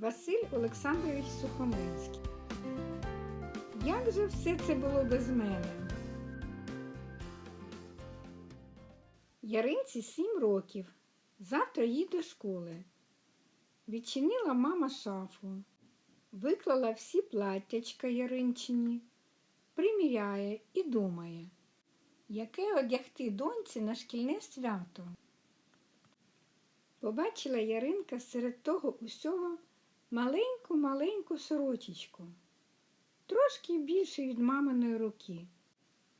Василь Олександрович Сухомлинський. Як же все це було без мене? Яринці сім років. Завтра їй до школи. Відчинила мама шафу, виклала всі платтячка Яринчині, приміряє і думає, яке одягти доньці на шкільне свято. Побачила Яринка серед того усього маленьку-маленьку сорочечку, трошки більше від маминої руки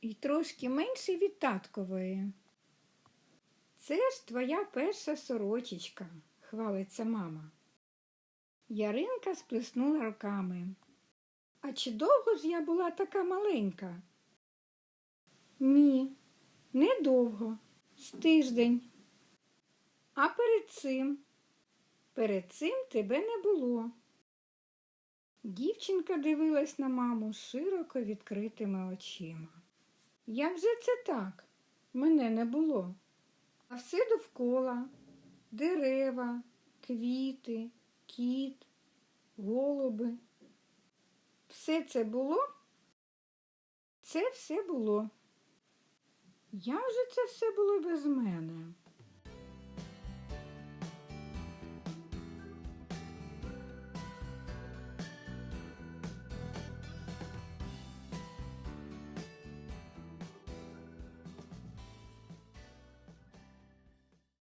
і трошки менше від таткової. Це ж твоя перша сорочечка, хвалиться мама. Яринка сплеснула руками. А чи довго ж я була така маленька? Ні, недовго, з тиждень. А перед цим? Перед цим тебе не було. Дівчинка дивилась на маму широко відкритими очима. Як же це так? Мене не було. А все довкола дерева, квіти, кіт, голуби. Все це було? Це все було. Як же це все було без мене?